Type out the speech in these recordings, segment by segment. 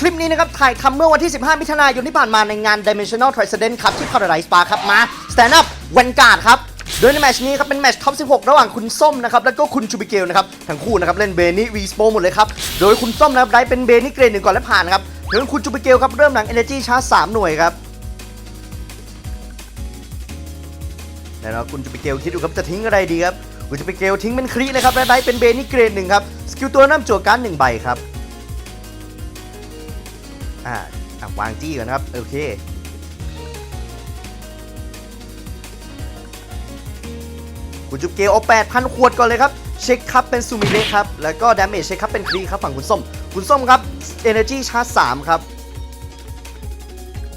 คลิปนี้นะครับถ่ายทำเมื่อวันที่ 15 มิถุนายนที่ผ่านมาในงาน Dimensional Transcendent ครับที่ Paradise Park ครับ มา Stand Up Vanguard ครับ โดยในแมชนี้ครับเป็นแมชท็อป 16 ระหว่างคุณส้มนะครับ แล้วก็คุณชูบิเกลนะครับ ทั้งคู่นะครับ เล่นเบนี่วีสโปหมดเลยครับ โดยคุณส้มนะครับได้เป็นเบนี่เกรดหนึ่งก่อนและผ่านครับโดยคุณชูบิเกลครับเริ่มหลัง Energy ชาร์จ3หน่วยครับแล้วนะคุณจูปิเกลคิดดูครับจะทิ้งอะไรดีครับคุณจูปิเกลทิ้งเป็นครีเลยครับและได้เป็นเบนี่เกรดหนึ่งครับสกิลตัวน้ำจั่วการ์ดหนึ่งใบครับ อ่าอะวางจี้ก่อนนะครับ โอเค คุณจุบเกลเอา8,000 ขวดก่อนเลยครับ เช็คครับเป็นซูมิเละครับ แล้วก็ดาเมจเช็คครับเป็นครีครับฝั่งคุณส้ม คุณส้มครับ Energy ชาร์จ3ครับ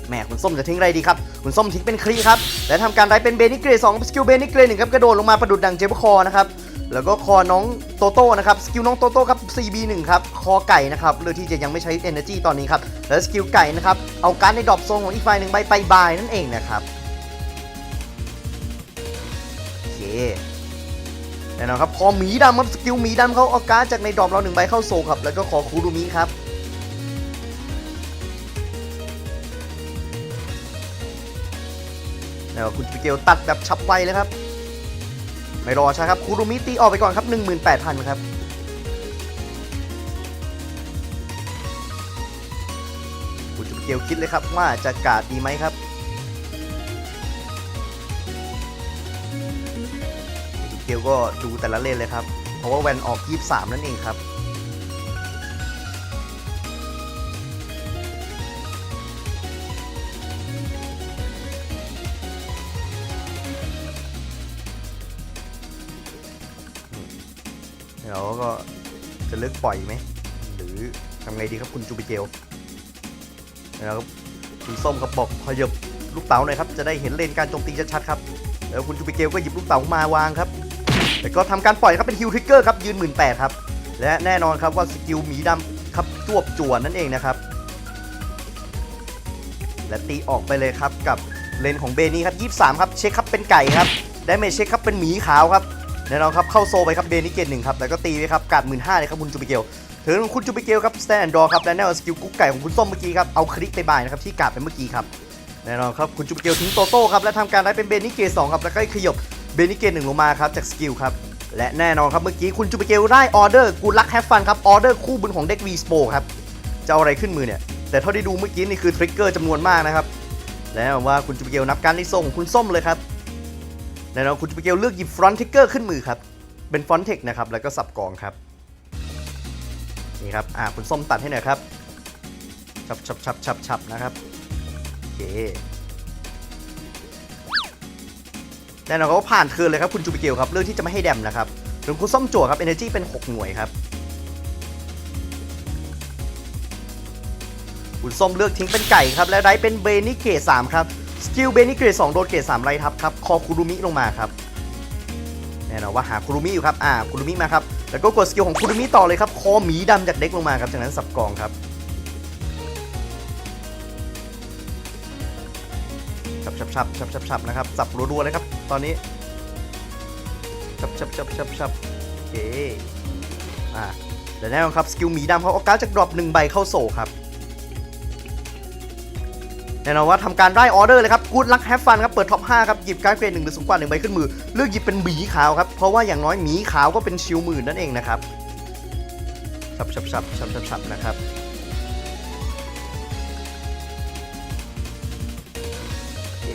แหมคุณส้มจะทิ้งอะไรดีครับ คุณส้มทิ้งเป็นครีครับ และทำการไดเป็นเบนิเกรสองสกิลเบนิเกรหนึ่งครับ กระโดดลงมาประดุดดังเจเบคอนะครับ แล้วก็คอน้องโตโต้นะครับสกิลน้องโตโต้ครับ CB1 ครับคอไก่นะครับเลือกที่จะยังไม่ใช้ Energy ตอนนี้ครับแล้วสกิลไก่นะครับเอาการในดรอปโซนของอีกฝ่ายหนึ่งใบไปบายนั่นเองนะครับโอเคแน่นอนครับคอหมีดำครับสกิลหมีดำเขาเอาการจากในดรอปเราหนึ่งใบเข้าโซครับแล้วก็ขอคูรุมิครับแล้วคุณปิเกลตัดแบบฉับไวเลยครับ ไม่รอช้าครับคูรุมิตีออกไปก่อนครับ 18,000 ครับคุณจุเกลคิดเลยครับว่าจะกาดดีไหมครับเกลก็ดูแต่ละเลนเลยครับ เพราะว่าแวนออก 23 นั่นเองครับ เลิกปล่อยไหม หรือทำไงดีครับคุณจูบิเกลแล้วครับคุณส้มครับบอกขยับลูกเต๋าหน่อยครับ จะได้เห็นเลนการโจมตีชัดๆครับ แล้วคุณจูบิเกลก็หยิบลูกเต๋ามาวางครับแล้วก็ทำการปล่อยครับเป็นฮิลทริกเกอร์ครับยืน1 8ื่นครับ และแน่นอนครับว่าสกิลหมีดำครับจวบจวนนั่นเองนะครับ และตีออกไปเลยครับกับเลนของเบนี่ครับ 23 ครับ เช็คครับเป็นไก่ครับ ได้เมจเช็คครับเป็นหมีขาวครับ แน่นอนครับเข้าโซไปครับเบนี่เกตหนึ่งครับแล้วก็ตีไปครับกัดหมื่นห้าเลยครับคุณจูบิเกลถึงคุณจูบิเกลครับสแตนดอร์ครับและแน่นอนสกิลกุ๊กไก่ของคุณส้มเมื่อกี้ครับเอาคลิกไปบ่ายนะครับที่กัดไปเมื่อกี้ครับแน่นอนครับคุณจูบิเกลทิ้งโตโต้ครับและทำการได้เป็นเบนี่เกตสองครับแล้วก็ขยบเบนี่เกตหนึ่งลงมาครับจากสกิลครับและแน่นอนครับเมื่อกี้คุณจูปิเกลได้ออเดอร์กูลักแฮฟฟันครับออเดอร์คู่บุญของเด็กวีสโปครับจะเอาอะไรขึ้นมือเนี่ยแต่เท่าที่ดูเมื่อกี้นี่คือทริกเกอร์จำนวนมากนะครับแล้วว่าคุณจูปิเกลนับการที่ส่งของคุณส้มเลยครับ แน่นอนคุณจูปิเกลเลือกหยิบฟรอนต์ทิกเกอร์ขึ้นมือครับ เป็นฟอนต์เทคนะครับ แล้วก็สับกองครับ นี่ครับ อ่า คุณส้มตัดให้หน่อยครับ ชับชับชับชับชับนะครับโอเคแน่นอนเขาผ่านคืนเลยครับ คุณจูบิเกลครับ เรื่องที่จะไม่ให้แดมนะครับส่วนคุณส้มจั่วครับ Energy เป็น 6 หน่วยครับ คุณส้มเลือกทิ้งเป็นไก่ครับ และได้เป็นเบนิเกต3ครับ สกิลเบนิเกต2โดนเกต3ไล่ทับครับคอคุรุมิลงมาครับแน่นอนว่าหาคุรุมิอยู่ครับอ่าคุรุมิมาครับแล้วก็กดสกิลของคุรุมิต่อเลยครับคอหมีดำจากเด็กลงมาครับจากนั้นสับกองครับชับชับชับชับชับชับนะครับสับรัวๆเลยครับตอนนี้ชับชับชับชับชับโอเคอ่าเดี๋ยวแน่นอนครับสกิลหมีดำเขาเอาการ์ดจากดรอปหนึ่งใบเข้าโซครับ แน่นอนว่าทำการได้ออเดอร์เลยครับกูดลักแฮฟฟันครับเปิดท็อป5ครับหยิบการ์ดเกรดหนึ่งหรือสูงกว่าหนึ่งใบขึ้นมือเลือกหยิบเป็นหมีขาวครับเพราะว่าอย่างน้อยหมีขาวก็เป็นชิลหมื่นนั่นเองนะครับชับชับชับชับชับชับนะครับโอเค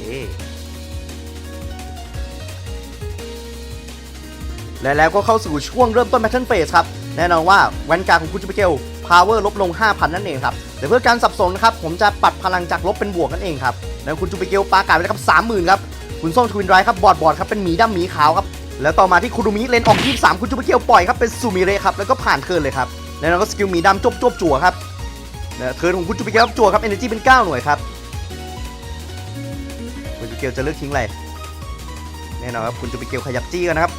และแล้วก็เข้าสู่ช่วงเริ่มต้นแพทเทิร์นเฟสครับ แน่นอนว่าแวนการ์ของคุณจูเปเกลพาวเวอร์ลบลง 5,000 นั่นเองครับ แต่เพื่อการสับสนนะครับผมจะปัดพลังจากลบเป็นบวกนั่นเองครับแล้วคุณจูเปเกลปาการ์ดไปเลยครับ30,000ครับคุณส้มทวินไรครับบอดบอดครับเป็นหมีดำหมีขาวครับแล้วต่อมาที่คุรุมิเลนออก23คุณจูเปเกลปล่อยครับเป็นซูมิเรครับแล้วก็ผ่านเคิร์นเลยครับแล้วก็สกิลหมีดำจบจบจั่วครับนะเทิร์นของคุณจูเปเกลจั่วครับเอเนจีเป็น 9 หน่วยครับคุณจูเปเกลจะเลือกทิ้งอะไรแน่นอนครับคุณจูเปเกลขยับจี้กันนะครับ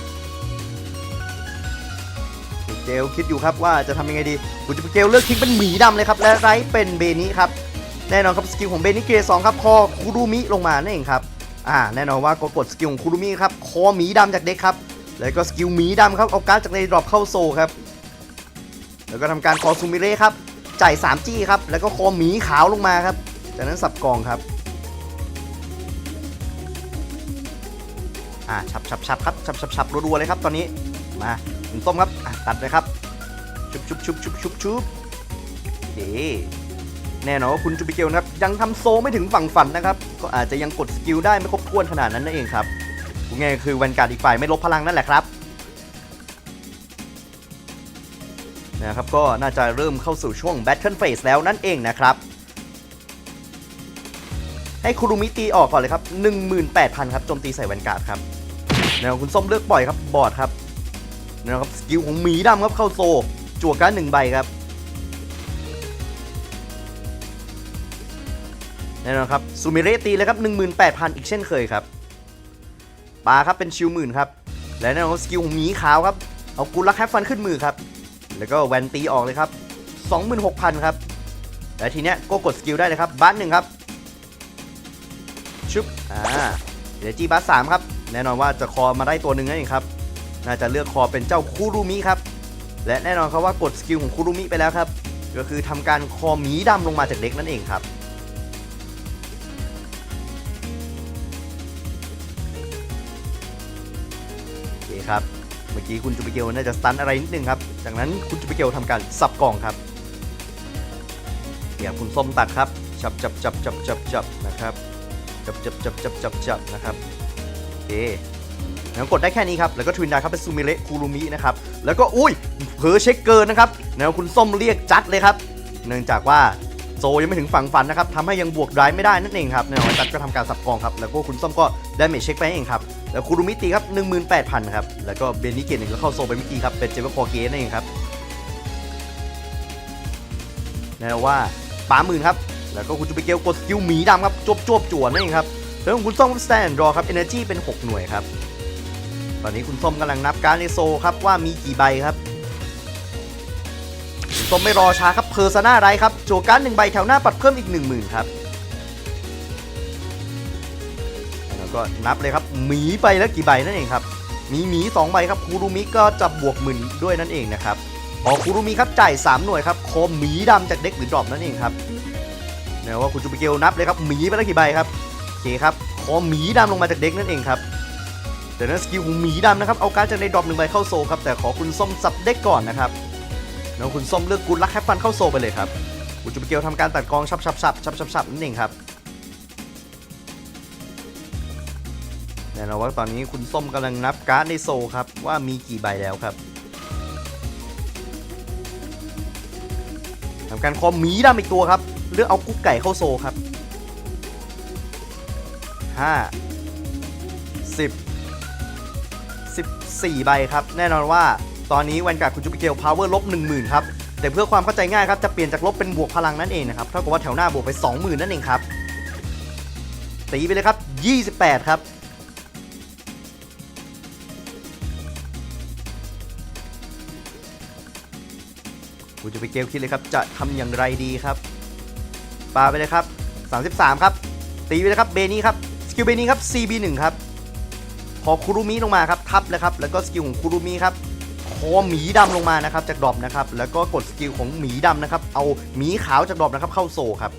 เกลคิดอยู่ครับว่าจะทำยังไงดีคุณจะเกลเลือกทิ้งเป็นหมีดำเลยครับและไรเป็นเบนี้ครับแน่นอนครับสกิลของเบนี้เกรดสองครับคอคูรุมิลงมานั่นเองครับอ่าแน่นอนว่ากดกดสกิลของคูรุมิครับคอหมีดำจากเด็กครับแล้วก็สกิลหมีดำครับเอาการ์ดจากในดรอปเข้าโซครับแล้วก็ทำการคอซูมิเร่ครับจ่าย3จี้ครับแล้วก็คอหมีขาวลงมาครับจากนั้นสับกองครับอ่าชับชับชับครับชับชับชับรัวๆเลยครับตอนนี้มา คุณส้มครับตัดเลยครับ ชุบชุบชุบชุบชุบชุบโอเคแน่นอนว่าคุณจูบิเกลนะครับ ยังทำโซไม่ถึงฝั่งฝันนะครับ ก็อาจจะยังกดสกิลได้ไม่ครบถ้วนขนาดนั้นนั่นเองครับพูดง่คือแวนการอีกฝ่ายไม่ลบพลังนั่นแหละครับนะครับก็น่าจะเริ่มเข้าสู่ช่วง Battle Phase แล้วนั่นเองนะครับ ให้คุรุมิตีออกก่อนเลยครับ 18,000 ครับโจมตีใส่แวนการ์ดครับแนวคุณส้มเลือกปล่อยครับบอร์ดครับ นวครับสกิลของหมีดำครับเข้าโซจั่วการ์ดหนึ่งใบครับแน่นอนครับซูมิเรตีเลยครับ18,000 อีกเช่นเคยครับปลาครับเป็นชิวหมื่นครับและแน่นอนครับสกิลของหมีขาวครับเอากุลลักแฮฟฟันขึ้นมือครับแล้วก็แวนตีออกเลยครับ 26,000 ครับและทีเนี้ยก็กดสกิลได้เลยครับบัสหนึ่งครับชุบอ่าเดี๋ยวจีบัสสามครับแน่นอนว่าจะคอมาได้ตัวหนึ่งนั่นเองครับ น่าจะเลือกคอเป็นเจ้าคูรุมิครับ และแน่นอนครับว่ากดสกิลของคูรุมิไปแล้วครับ ก็คือทำการคอหมีดำลงมาจากเด็กนั่นเองครับ โอเคครับ เมื่อกี้คุณจูปิเกลน่าจะสตันอะไรนิดนึงครับ จากนั้นคุณจูปิเกลทำการสับกล่องครับเดี๋ยวคุณส้มตัดครับ จับจับจับจับจับจับนะครับ จับจับจับจับจับจับนะครับ โอเค แล้วกดได้แค่นี้ครับ แล้วก็ทวินด้ครับเป็นซูมิเระคูรุมินะครับ แล้วก็อุ้ยเผลอเช็คเกินนะครับแล้วคุณส้มเรียกจัดเลยครับ เนื่องจากว่าโซยังไม่ถึงฝั่งฝันนะครับทำให้ยังบวกไดรฟ์ไม่ได้นั่นเองครับแน่นอนว่าจัดก็ทำการสับกองครับ แล้วก็คุณส้มก็ได้เมจเช็คไปเองครับ แล้วคูรุมิตีครับ18,000ครับ แล้วก็เบนนิเกตหนึ่งก็เข้าโซไปเมื่อกี้ครับ เป็นเจเวอร์คอเกนนั่นเองครับแน่นว่าปาหมื่นครับ แล้วก็คุณจูเปเกลกดสกิลหมีดำครับจวบจวบจวนนั่นเองครับแล้วคุณส้มสแตนรอครับ Energy เป็น 6 หน่วยครับ ตอนนี้คุณส้มกำลังนับการดในโซครับว่ามีกี่ใบครับคุณส้มไม่รอช้าครับเพอร์ซนาไรครับโจการดหนึ่งใบแถวหน้าปัดเพิ่มอีก10,000ครับแล้วก็นับเลยครับหมีไปแล้วกี่ใบนั่นเองครับมีหมี2ใบครับคูรุมิก็จะบวกหมื่นด้วยนั่นเองนะครับพอคูรุมิครับจ่าย3หน่วยครับคอหมีดำจากเด็กหรือดรอปนั่นเองครับแนวว่าคุณจูปิเกลนับเลยครับหมีไปแล้วกี่ใบครับโอเคครับคอหมีดำลงมาจากเด็กนั่นเองครับ เดี๋ยวนั้นสกิลของหมีดำนะครับ เอาการจากในดรอปหนึ่งใบเข้าโซครับ แต่ขอคุณส้มสับเด็กก่อนนะครับ แล้วคุณส้มเลือกกุลลักแคปฟันเข้าโซไปเลยครับคุณจูปิเกลทำการตัดกองชับชับชับชับชับชับนั่นเองครับแน่นอนว่าตอนนี้คุณส้มกำลังนับการ์ดในโซครับว่ามีกี่ใบแล้วครับทำการคอมหมีดำอีกตัวครับ เลือกเอากุ๊กไก่เข้าโซครับ 5 10 14 ใบครับ แน่นอนว่าตอนนี้แวนการ์ดคุณจูปิเกลพาวเวอร์ลบ10,000ครับ แต่เพื่อความเข้าใจง่ายครับ จะเปลี่ยนจากลบเป็นบวกพลังนั่นเองนะครับ เท่ากับว่าแถวหน้าบวกไป 20,000 นั่นเองครับ ตีไปเลยครับ 28 ครับกูจะไปเกลคิดเลยครับ จะทำอย่างไรดีครับปาไปเลยครับ 33 ครับ ตีไปเลยครับ เบนี่ครับ สกิลเบนี่ครับ CB1 ครับ พอคุรุมิลงมาครับทับเลยครับแล้วก็สกิลของคุรุมิครับคอหมีดำลงมานะครับจากดรอปนะครับแล้วก็กดสกิลของหมีดำนะครับเอาหมีขาวจากดรอปนะครับเข้าโซครับ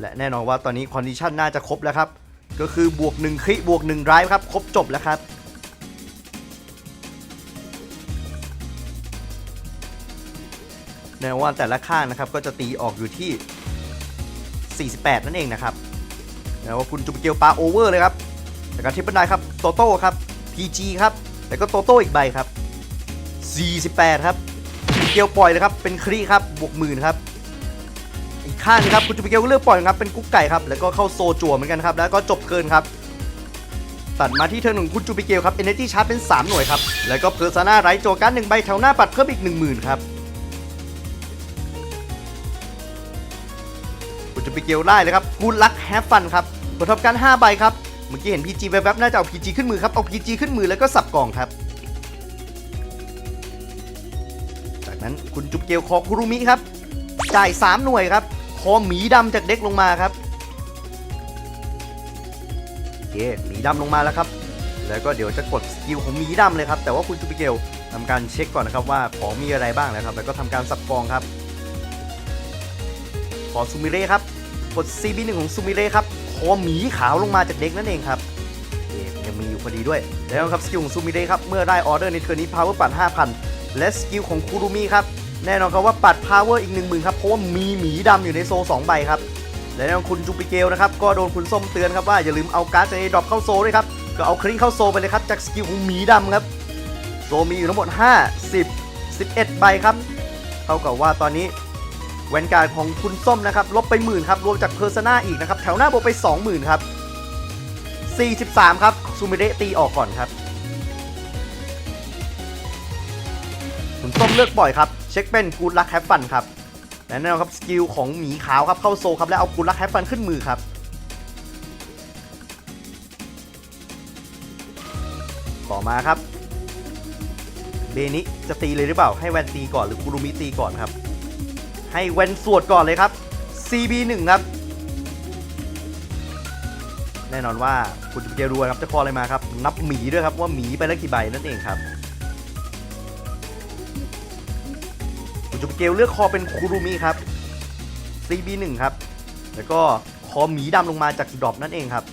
และแน่นอนว่าตอนนี้คอนดิชันน่าจะครบแล้วครับก็คือบวก1คริบวก1ไรฟ์ครับครบจบแล้วครับแนวว่าแต่ละข้างนะครับก็จะตีออกอยู่ที่ 48 นั่นเองนะครับแล้วว่าคุณจุบเกียวปาโอเวอร์เลยครับ แล้วก็ทิปเปิลไนครับ โตโต้ครับ PG ครับ แล้วก็โตโต้อีกใบครับ 48 ครับจุบเกียวปล่อยเลยครับ เป็นครีครับ บวกหมื่นครับ อีกข้างนึงครับคุณจุบเกียวก็เลือกปล่อยครับ เป็นกุ๊กไก่ครับ แล้วก็เข้าโซจั่วเหมือนกันครับ แล้วก็จบเกินครับ ตัดมาที่เทิร์นของคุณจูปิเกลครับ Energy Charge เป็น 3 หน่วยครับ แล้วก็เพอร์ซาน่าไรโจการ์ดหนึ่งใบแถวหน้าปัดเพิ่มอีก 10,000ครับคุณจูปิเกลไล่เลยครับกูลักแฮฟฟันครับผลทำการ5ใบครับ มื่อกี้เห็น PG แวบๆน่าจะเอา PG ขึ้นมือครับ เอา PG ขึ้นมือแล้วก็สับกล่องครับ จากนั้นคุณจุ๊บเกลคอคุรุมิครับ จ่าย 3 หน่วยครับ คอหมีดำจากเด็กลงมาครับโอเคหมีดำลงมาแล้วครับ แล้วก็เดี๋ยวจะกดสกิลของหมีดำเลยครับ แต่ว่าคุณจูปิเกลทำการเช็คก่อนนะครับว่าของมีอะไรบ้างนะครับ แล้วก็ทำการสับกองครับ ขอซูมิเร่ครับ กด CB1 ของซูมิเร่ครับ อหมีขาวลงมาจากเด็กนั่นเองครับเอ๊ะยังมีอยู่พอดีด้วย แล้วครับสกิลของซูมิเร่ครับ เมื่อได้ออเดอร์ในเทิร์นนี้ power ปัด5,000 และสกิลของคูรุมิครับ แน่นอนครับว่าปัด power อีก 10,000ครับ เพราะว่ามีหมีดำอยู่ในโซ 2 ใบครับ และแน่นอนคุณจูปิเกลนะครับ ก็โดนคุณส้มเตือนครับว่าอย่าลืมเอาการ์ดจากไอ้ดรอปเข้าโซด้วยครับ ก็เอาคลิงเข้าโซไปเลยครับจากสกิลของหมีดำครับ โซมีอยู่ทั้งหมด 5 10 11 ใบครับ เท่ากับว่าตอนนี้ แวนการ์ดของคุณส้มนะครับลบไปหมื่นครับรวมจากเพอร์ซนาอีกนะครับแถวหน้าบวกไป 20,000ครับ43 ครับซูมิเรตีออกก่อนครับ คุณส้มเลือกบ่อยครับ เช็คเป็นกูดลักแฮฟฟันครับและแน่นอนครับสกิลของหมีขาวครับเข้าโซครับแล้วเอากูดลักแฮฟฟันขึ้นมือครับต่อมาครับเบนิจะตีเลยหรือเปล่าให้แวนตีก่อนหรือกุรุมิตีก่อนครับ ให้แวนสวดก่อนเลยครับ CB1 ครับ แน่นอนว่าคุณจะรู้ครับจะคออะไรมาครับ นับหมีด้วยครับว่าหมีไปแล้วกี่ใบนั่นเองครับคุณจูปิเกลเลือกคอเป็นคูรุมิครับ CB1 ครับ แล้วก็คอหมีดำลงมาจากดรอปนั่นเองครับ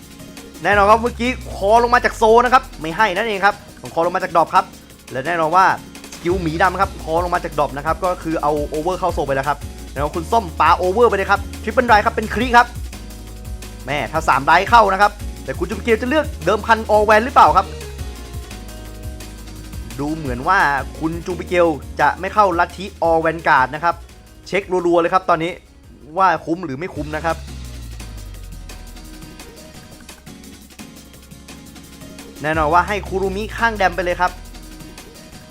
แน่นอนครับเมื่อกี้คอลงมาจากโซนะครับ ไม่ให้นั่นเองครับของคอลงมาจากดรอปครับ และแน่นอนว่า กิลหมีดำครับคอลงมาจากดรอปนะครับก็คือเอาโอเวอร์เข้าโซไปแล้วครับแล้วคุณส้มปาโอเวอร์ไปเลยครับทริปเปิลไรครับเป็นคลิครับแม่ถ้า3ไรเข้านะครับแต่คุณจูปิเกลจะเลือกเดิมพันออแวนหรือเปล่าครับ ดูเหมือนว่าคุณจูปิเกลจะไม่เข้าลัทธิออแวนการ์ดนะครับ เช็ครัวๆเลยครับตอนนี้ว่าคุ้มหรือไม่คุ้มนะครับแน่นอนว่าให้คูรุมิข้างแดมไปเลยครับ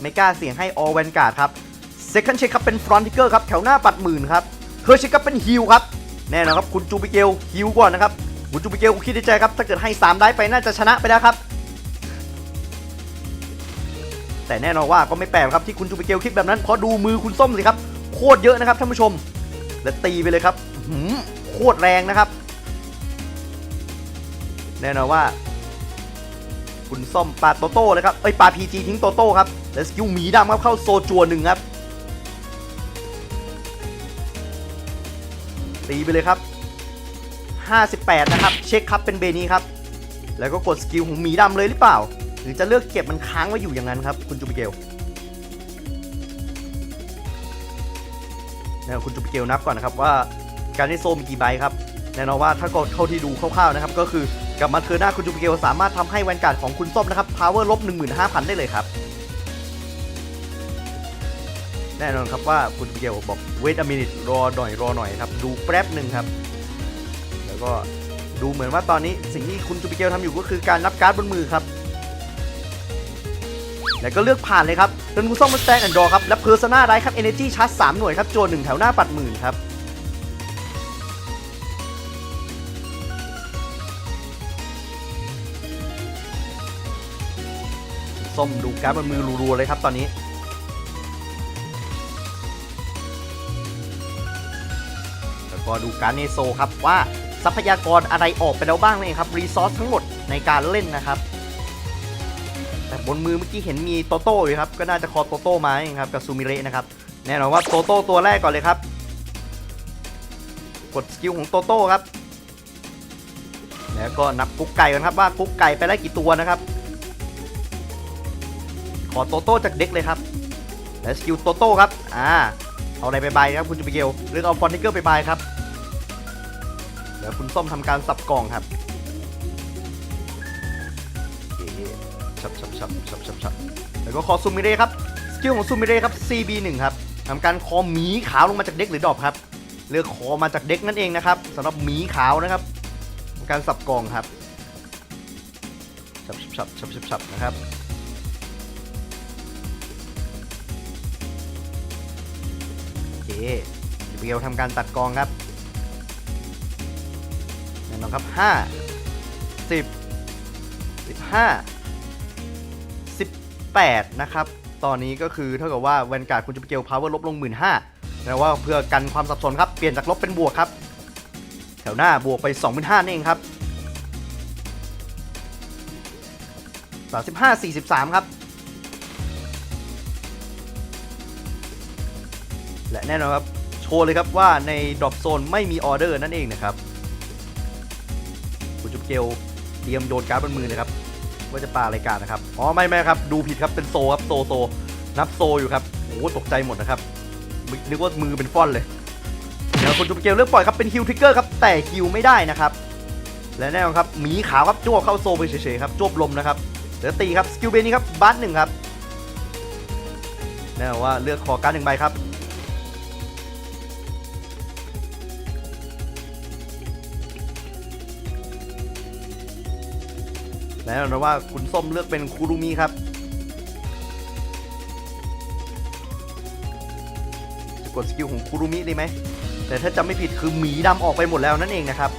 ไม่กล้าเสี่ยงให้ออแวนการ์ดครับ Second Check ครับเป็น Front Ticker ครับแถวหน้าปัดหมื่นครับเธอร์เชคครับเป็นฮิลครับแน่นอนครับคุณจูปิเกลฮิลก่อนนะครับคุณจูปิเกลคิดในใจครับถ้าเกิดให้ 3 ได้ไปน่าจะชนะไปแล้วครับ แต่แน่นอนว่าก็ไม่แปลกครับที่คุณจูปิเกลคิดแบบนั้นเพราะดูมือคุณส้มสิครับโคตรเยอะนะครับท่านผู้ชม และตีไปเลยครับหือโคตรแรงนะครับ แน่นอนว่า คุณส้มปาโตโต้เลยครับเอ้ยปาพีจีทิ้งโตโต้ครับ แล้วสกิลหมีดำครับเข้าโซจัวหนึ่งครับ ตีไปเลยครับ 58 นะครับ เช็คครับเป็นเบนี้ครับ แล้วก็กดสกิลของหมีดำเลยหรือเปล่า หรือจะเลือกเก็บมันค้างไว้อยู่อย่างนั้นครับ คุณจูปิเกลแล้วคุณจูปิเกลนับก่อนนะครับว่าการได้โซมีกี่ใบครับแน่นอนว่าถ้ากดเท่าที่ดูคร่าวๆนะครับ ก็คือกลับมาเทอร์หน้าคุณจูปิเกลสามารถทำให้แวนการ์ดของคุณส้มนะครับ power ลบ15,000 ได้เลยครับ แน่นอนครับว่าคุณจูปิเกลบอก wait a minute รอหน่อยรอหน่อยครับ ดูแป๊บหนึ่งครับ แล้วก็ดูเหมือนว่าตอนนี้สิ่งที่คุณจูปิเกลทำอยู่ก็คือการนับการ์ดบนมือครับ แล้วก็เลือกผ่านเลยครับเป็นคุณส้มมาสแตนแอนด์ดอครับ และเพอร์ซนาได้ครับ Energy ชาร์จ3หน่วยครับโจนหนึ่งแถวหน้าปัดหมื่นครับส้มดูการ์ดบนมือรัวๆเลยครับตอนนี้ ก็ดูการเนโซครับว่าทรัพยากรอะไรออกไปแล้วบ้างนั่นเองครับรีซอสทั้งหมดในการเล่นนะครับ แต่บนมือเมื่อกี้เห็นมีโตโต้อยู่ครับก็น่าจะคอโตโต้มาเองครับกับซูมิเระนะครับแน่นอนว่าโตโต้ตัวแรกก่อนเลยครับ กดสกิลของโตโต้ครับ แล้วก็นับกุ๊กไก่กันครับว่ากุ๊กไก่ไปได้กี่ตัวนะครับ ขอโตโต้จากเด็กเลยครับและสกิลโตโต้ครับอ่าเอาอะไรไปบายครับคุณจูปิเกลหรือเอาฟอนติเกอร์ไปบายครับ ดี๋ยวคุณส้มทำการสับกล่องครับชับชับชับชับชับชับแล้วก็คอซูมิเร่ครับ สกิลของซูมิเร่ครับ CB1 ครับทำการคอหมีขาวลงมาจากเด็กหรือดอปครับ เลือกคอมาจากเด็กนั่นเองนะครับสำหรับหมีขาวนะครับทำการสับกล่องครับชับชับชับชับชับนะครับโอเคเบียวทำการตัดกองครับ น่นอนครับ5 10 15 18นะครับ ตอนนี้ก็คือเท่ากับว่าแวนการ์ดคุณจะไปเกลพาวเวอร์ลบลง15,000แต่ว่าเพื่อกันความสับสนครับเปลี่ยนจากลบเป็นบวกครับ แถวหน้าบวกไป25,000นั่นเองครับ35 43 ครับ และแน่นอนครับ โชว์เลยครับว่าในดรอปโซนไม่มีออเดอร์นั่นเองนะครับ คุณจุ๊บเกลเตรียมโยนการ์ดบนมือเลยครับว่าจะปาอะไรายการนะครับอ๋อไม่ไม่ครับ ดูผิดครับเป็นโซครับโซโซนับโซอยู่ครับโอ้ตกใจหมดนะครับนึกว่ามือเป็นฟ่อนเลยเดี๋ยวคุณจุ๊บเกลเลือกปล่อยครับเป็นฮิลทริกเกอร์ครับแต่ฮิลไม่ได้นะครับและแน่นอนครับหมีขาวครับจ้วบเข้าโซไปเฉยๆครับจ้วบลมนะครับเดี๋ยวตีครับสกิลเบนนี้ครับบัสหนึ่งครับแน่นอนว่าเลือกขอการดหนึ่งใบครับ และแน่นอนว่าคุณส้มเลือกเป็นคูรุมิครับ จะกดสกิลของคูรุมิดีไหม แต่ถ้าจำไม่ผิดคือหมีดำออกไปหมดแล้วนั่นเองนะครับ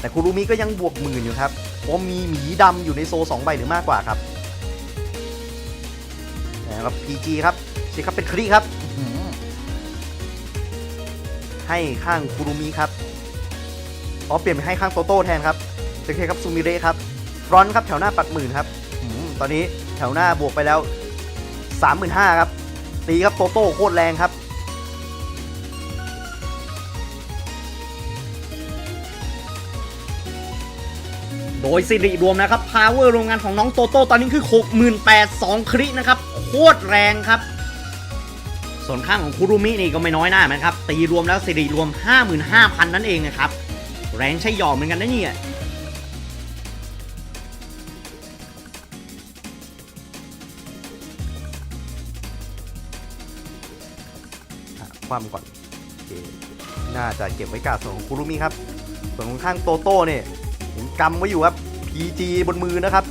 แต่คูรุมิก็ยังบวกหมื่นอยู่ครับเพราะมีหมีดำอยู่ในโซ2ใบหรือมากกว่าครับนะครับ PG ครับเช็คครับเป็นครีครับอื้อหือให้ข้างคูรุมิครับอ๋อเปลี่ยนไปให้ข้างโตโต้แทนครับโอเคครับซูมิเระครับ ฟรอนครับแถวหน้าปัดหมื่นครับตอนนี้แถวหน้าบวกไปแล้ว 35,000ครับตีครับโตโต้โคตรแรงครับโดยสิริรวมนะครับพาวเวอร์โรงงานของน้องโตโต้ตอนนี้คือ 68,2ครินะครับ โคตรแรงครับ ส่วนข้างของคุรุมินี่ก็ไม่น้อยหน้าเหมือนครับ ตีรวมแล้วสิริรวม 55,000 นั่นเองนะครับ แรงใช่หยอมเหมือนกันนะเนี่ย คว่ำก่อนโอเคน่าจะเก็บไว้กาส่วนของคุรุมิครับ ส่วนของข้างโตโต้เนี่ยผมกำไว้อยู่ครับ PG บนมือนะครับ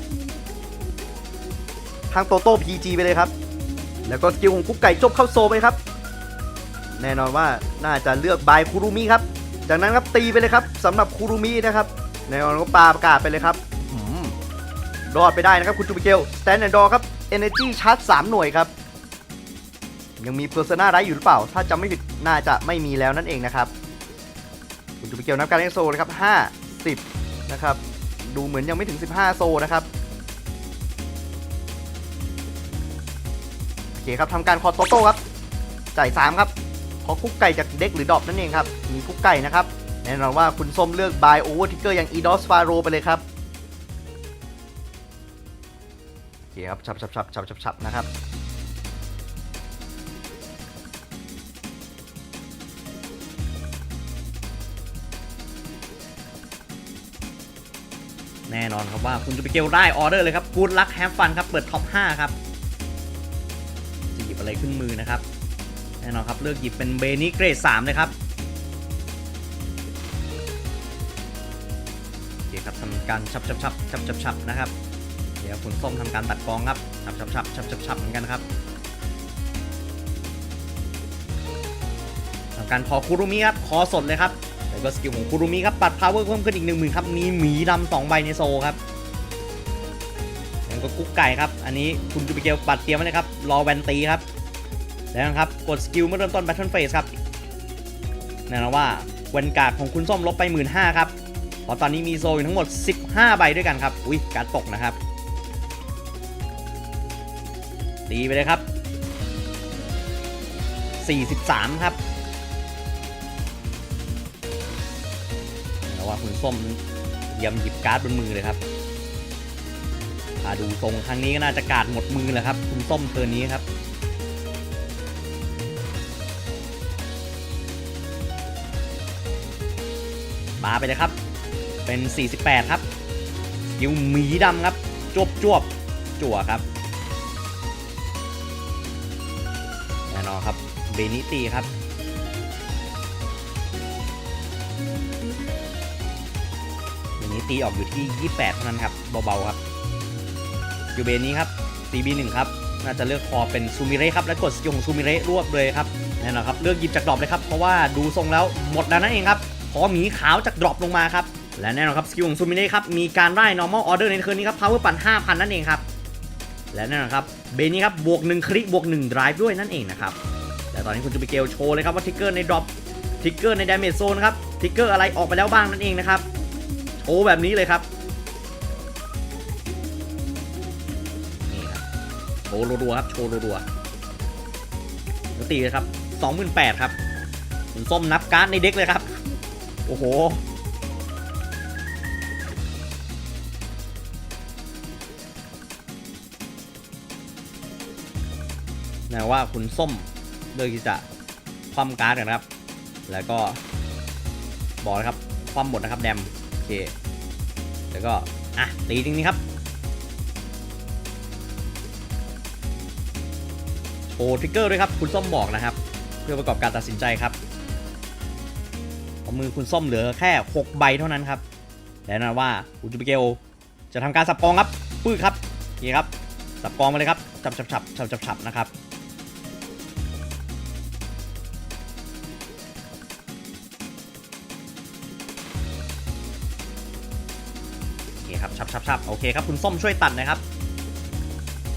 ข้างโตโต้ PG ไปเลยครับ แล้วก็สกิลของกุ๊กไก่จบเข้าโซไปครับ แน่นอนว่าน่าจะเลือกบายคุรุมิครับ จากนั้นครับตีไปเลยครับสำหรับคุรุมินะครับแน่นอนก็ปาประกาศไปเลยครับรอดไปได้นะครับคุณจูบิเกลสแตนแอนดอร์ครับ Energy Charge 3 หน่วยครับ ยังมีเพอร์ซนาไรอยู่หรือเปล่า ถ้าจำไม่ผิดน่าจะไม่มีแล้วนั่นเองนะครับคุณจูบิเกลนับการเล่นโซนะครับ5 10นะครับ ดูเหมือนยังไม่ถึง 15 โซนะครับ โอเคครับทำการคอโตโต้ครับ จ่าย 3 ครับ ขอคุกไก่จากเด็กหรือดอปนั่นเองครับ มีคุกไก่นะครับ แน่นอนว่าคุณส้มเลือกบายโอเวอร์ทิกเกอร์อย่างอีดอสฟาโรไปเลยครับ โอเคครับชับชับชับชับชับชับนะครับ น่นอนครับว่าคุณจะไปเกลได้ออเดอร์เลยครับกูดลักแฮฟฟันครับเปิดท็อป5ครับจะหยิบอะไรขึ้นมือนะครับแน่นอนครับเลือกหยิบเป็นเบนิเกรด3เลยครับโอเคครับทำการชับชับชับชับชับชับนะครับเดี๋ยวคุณส้มทำการตัดกองครับชับชับชับชับชับชับเหมือนกันครับทำการคอคุรุมิครับคอสดเลยครับ แล้วก็สกิลของคุรุมิครับปัดพาวเวอร์เพิ่มขึ้นอีกหนึ่งหมื่นครับมีหมีดำสองใบในโซครับแล้วก็กุ๊กไก่ครับ อันนี้คุณจูปิเกลปัดเตรียมไว้เลยครับรอแวนตีครับแล้วนะครับกดสกิลเมื่อเริ่มต้น Battle Phase ครับแน่นอนว่าแวนการ์ดของคุณส้มลบไป1 5ื่นครับเพราะตอนนี้มีโซอยู่ทั้งหมด 15 ใบด้วยกันครับอุ้ยการตกนะครับตีไปเลยครับ 43 ครับ ว่าคุณส้มเยี่ยมหยิบการ์ดบนมือเลยครับาดูทรงครั้งนี้ก็น่าจะการ์ดหมดมือแล้วครับ คุณส้มเทิร์นนี้ครับ มาไปเลยครับ เป็น 48 ครับสกิลหมีดำครับ จวบจวบจั่วครับแน่นอนครับเบนิตีครับ ตีออกอยู่ที่ 28 เท่านั้นครับ เบาๆครับอยู่เบนนี้ครับ CB1 ครับน่าจะเลือกคอเป็นซูมิเระครับ และกดสกิลของซูมิเระรวบเลยครับแน่นอนครับเลือกหยิบจากดรอปเลยครับ เพราะว่าดูทรงแล้วหมดแล้วนั่นเองครับขอหมีขาวจากดรอปลงมาครับและแน่นอนครับสกิลของซูมิเระครับมีการไล่ normal order ในคืนนี้ครับ power ปั่น5,000 นั่นเองครับและแน่นอนครับเบนนี้ครับบวก1คลิกบวก1 drive ด้วยนั่นเองนะครับแต่ตอนนี้คุณจูบิเกลโชว์เลยครับว่าทิกเกอร์ในดรอปทิกเกอร์ใน damage zone ครับทิกเกอร์อะไรออกไปแล้วบ้างนั่นเองนะครับ โชว์แบบนี้เลยครับนี่ครับโชว์รัวๆครับโชว์รัวๆแล้วตีเลยครับ28,000ครับคุณส้มนับการ์ดในเด็กเลยครับ โอ้โหนะว่าคุณส้มเลือกที่จะคว่ำการ์ดนะครับ แล้วก็บอกนะครับคว่ำหมดนะครับแดม เค แล้วก็ อะ ตีจริงๆครับโชว์ทริกเกอร์ด้วยครับ คุณส้มบอกนะครับ เพื่อประกอบการตัดสินใจครับเอามือคุณส้มเหลือแค่ 6 ใบเท่านั้นครับ และนั่นว่าคุจูบิเกลจะทำการสับกองครับปื้อครับนี่ครับ สับกองมาเลยครับฉับฉับฉับฉับฉับฉับนะครับ ชับชับชับโอเคครับคุณส้มช่วยตัดนะครับ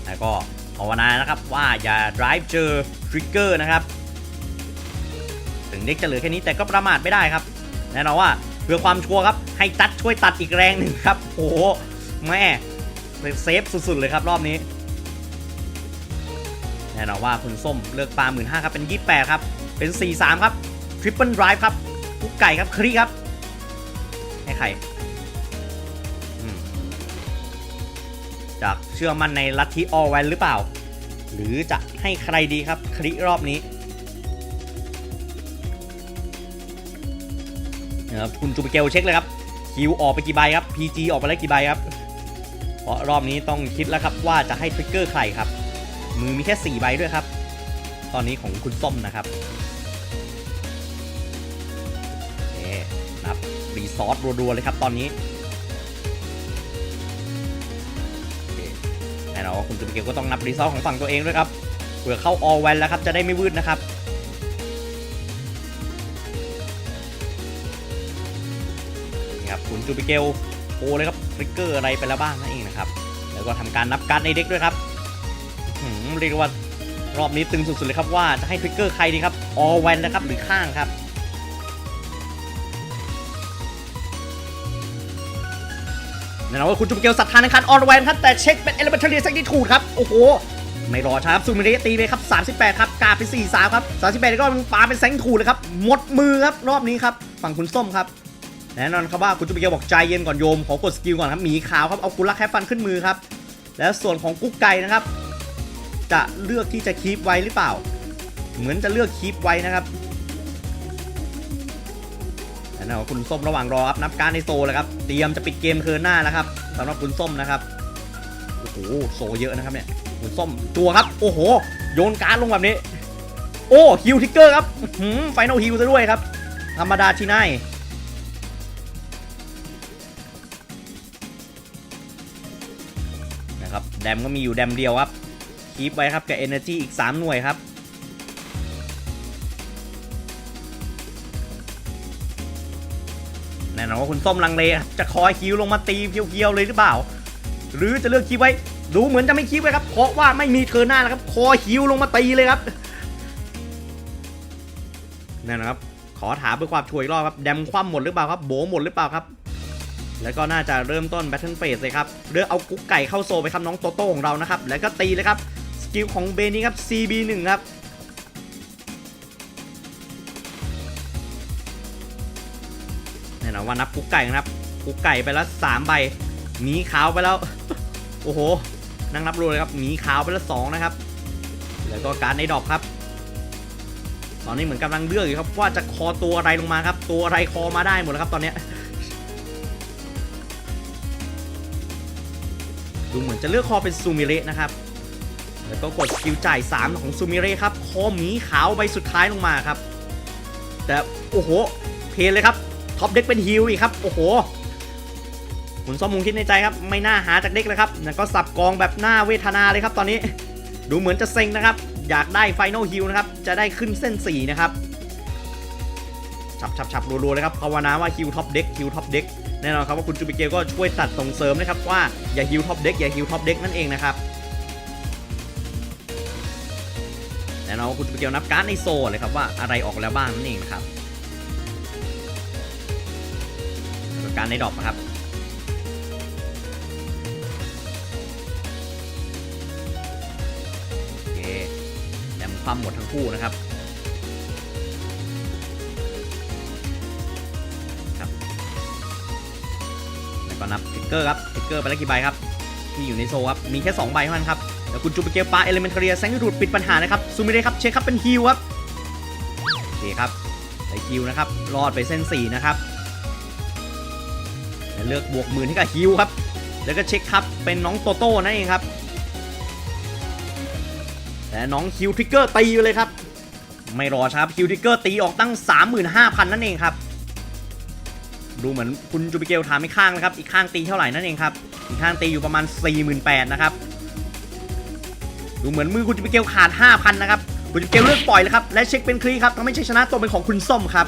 แล้วก็ภาวนานะครับว่าอย่า drive เจอ trigger นะครับถึงเด็กจะเหลือแค่นี้แต่ก็ประมาทไม่ได้ครับแน่นอนว่าเพื่อความชัวร์ครับให้ตัดช่วยตัดอีกแรงหนึ่งครับโอ้โหแม่เซฟสุดๆเลยครับรอบนี้แน่นอนว่าคุณส้มเลือกปลาหมื่นห้าครับเป็น 28 ครับ เป็น 43 ครับ triple drive ครับกุ๊กไก่ครับครีครับให้ใคร จากเชื่อมั่นในลัทธิออแวนหรือเปล่า หรือจะให้ใครดีครับคลิรอบนี้นะครับคุณจูปิเกลเช็คเลยครับคิวออกไปกี่ใบครับ PG ออกไปแล้วกี่ใบครับ เพราะรอบนี้ต้องคิดแล้วครับว่าจะให้ทริกเกอร์ใครครับ มือมีแค่ 4 ใบด้วยครับ ตอนนี้ของคุณส้มนะครับนี่นับรีซอสรัวๆเลยครับตอนนี้ แน่นอนว่าคุณจูบิเกลก็ต้องนับรีซอสของฝั่งตัวเองด้วยครับเผื่อเข้าออลแวนแล้วครับจะได้ไม่วืดนะครับนี่ครับคุณจูบิเกลโชว์เลยครับทริกเกอร์อะไรไปแล้วบ้างนั่นเองนะครับ แล้วก็ทำการนับการในเด็กด้วยครับหือเรียกว่ารอบนี้ตึงสุดๆเลยครับว่าจะให้ทริกเกอร์ใครดีครับออลแวนนะครับหรือข้างครับ แน่นอนว่าคุณจูบิเกลศรัทธาในคันออนแวนครับแต่เช็คเป็นเอลเมนทัลเรียสักที่ถูกครับ โอ้โห ไม่รอช้าครับซูมิเรตีไปครับ 38 ครับ กาไป43 ครับ 38ก็เป็นปาเป็นแสงถูกเลยครับ หมดมือครับ รอบนี้ครับ ฝั่งคุณส้มครับ แน่นอนครับว่าคุณจูบิเกลบอกใจเย็นก่อนโยม ขอกดสกิลก่อนครับหมีขาวครับเอากุลักแคฟฟันขึ้นมือครับแล้วส่วนของกุ๊กไก่นะครับ จะเลือกที่จะคีปไว้หรือเปล่า เหมือนจะเลือกคีปไว้นะครับ น่นอนว่าคุณส้มระหว่างรอครับนับการในโซเลยครับเตรียมจะปิดเกมเคิร์นหน้าแล้วครับสำหรับคุณส้มนะครับโอ้โหโซเยอะนะครับเนี่ยคุณส้มตัวครับ โอ้โห โยนการ์ดลงแบบนี้ โอ้ฮิวทิกเกอร์ครับไฟนอลฮิวซะด้วยครับ ธรรมดาที่ไหนนะครับแดมก็มีอยู่แดมเดียวครับคีปไว้ครับกับ Energy อีก 3 หน่วยครับ น่นอนว่าคุณส้มลังเลจะคอยคิวลงมาตีเพียวๆเลยหรือเปล่า หรือจะเลือกคิวไว้ ดูเหมือนจะไม่คิวไว้ครับ เพราะว่าไม่มีเธอหน้าแล้วครับ คอคิวลงมาตีเลยครับนั่นนะครับ ขอถามเพื่อความช่วยอีกรอบครับ แดมคว่ำหมดหรือเปล่าครับ โบหมดหรือเปล่าครับ แล้วก็น่าจะเริ่มต้นแบทเทิลเฟสเลยครับ เลือกเอากุ๊กไก่เข้าโซไปครับน้องโตโต้ของเรานะครับ แล้วก็ตีเลยครับ สกิลของเบนี้ครับ CB1 ครับ แน่นอนว่านับกุ๊กไก่นะครับกุ๊กไก่ไปแล้วสามใบหมีขาวไปแล้ว โอ้โหนั่งนับรวมเลยครับหมีขาวไปแล้วสองนะครับ แล้วก็การในดอกครับ ตอนนี้เหมือนกำลังเลือกอยู่ครับว่าจะคอตัวอะไรลงมาครับ ตัวอะไรคอมาได้หมดแล้วครับตอนเนี้ยดูเหมือนจะเลือกคอเป็นซูมิเระนะครับ แล้วก็กดสกิลจ่าย 3 ของซูมิเระครับ คอหมีขาวใบสุดท้ายลงมาครับ แต่โอ้โห เพลเลยครับ ท็อปเด็กเป็นฮิลอีกครับ โอ้โหคุณส้อมมุงคิดในใจครับ ไม่น่าหาจากเด็กเลยครับแล้วก็สับกองแบบหน้าเวทนาเลยครับตอนนี้ ดูเหมือนจะเซ็งนะครับ อยากได้ไฟนอลฮิลนะครับ จะได้ขึ้นเส้น 4 นะครับฉับฉับฉับรัวๆเลยครับภาวนาว่าฮิลท็อปเด็กฮิลท็อปเด็กแน่นอนครับว่าคุณจูบิเกลก็ช่วยตัดส่งเสริมนะครับว่าอย่าฮิลท็อปเด็กอย่าฮิลท็อปเด็กนั่นเองนะครับแน่นอนว่าคุณจูบิเกลนับการ์ดในโซเลยครับว่าอะไรออกแล้วบ้างนั่นเองนะครับ กบการในดอกนะครับโอเคแหลมความหมดทั้งคู่นะครับครับ แล้วก็นับติ๊กเกอร์ครับติ๊กเกอร์ไปแล้วกี่ใบครับ ที่อยู่ในโซครับ มีแค่2ใบเท่านั้นครับแล้วคุณจูเปเกลปาเอเลเมนทาเรียแซงยูรูดปิดปัญหานะครับซูมิเรครับเช็คครับเป็นฮิวครับโอเคครับไอคิวนะครับรอดไปเส้น4นะครับ แล้วเลือกบวกหมื่นให้กับฮิวครับ แล้วก็เช็คครับเป็นน้องโตโต้นั่นเองครับและน้องฮิวทริกเกอร์ตีไปเลยครับ ไม่รอช้าครับฮิวทริกเกอร์ตีออกตั้ง 35,000 นั่นเองครับ ดูเหมือนคุณจูปิเกลทามไม่ข้างนะครับ อีกข้างตีเท่าไหร่นั่นเองครับ อีกข้างตีอยู่ประมาณ 48,000นะครับ ดูเหมือนมือคุณจูปิเกลขาด 5,000 นะครับ คุณจูปิเกลเลือกปล่อยเลยครับ และเช็คเป็นคลีครับทำให้ชัยชนะตัวเป็นของคุณส้มครับ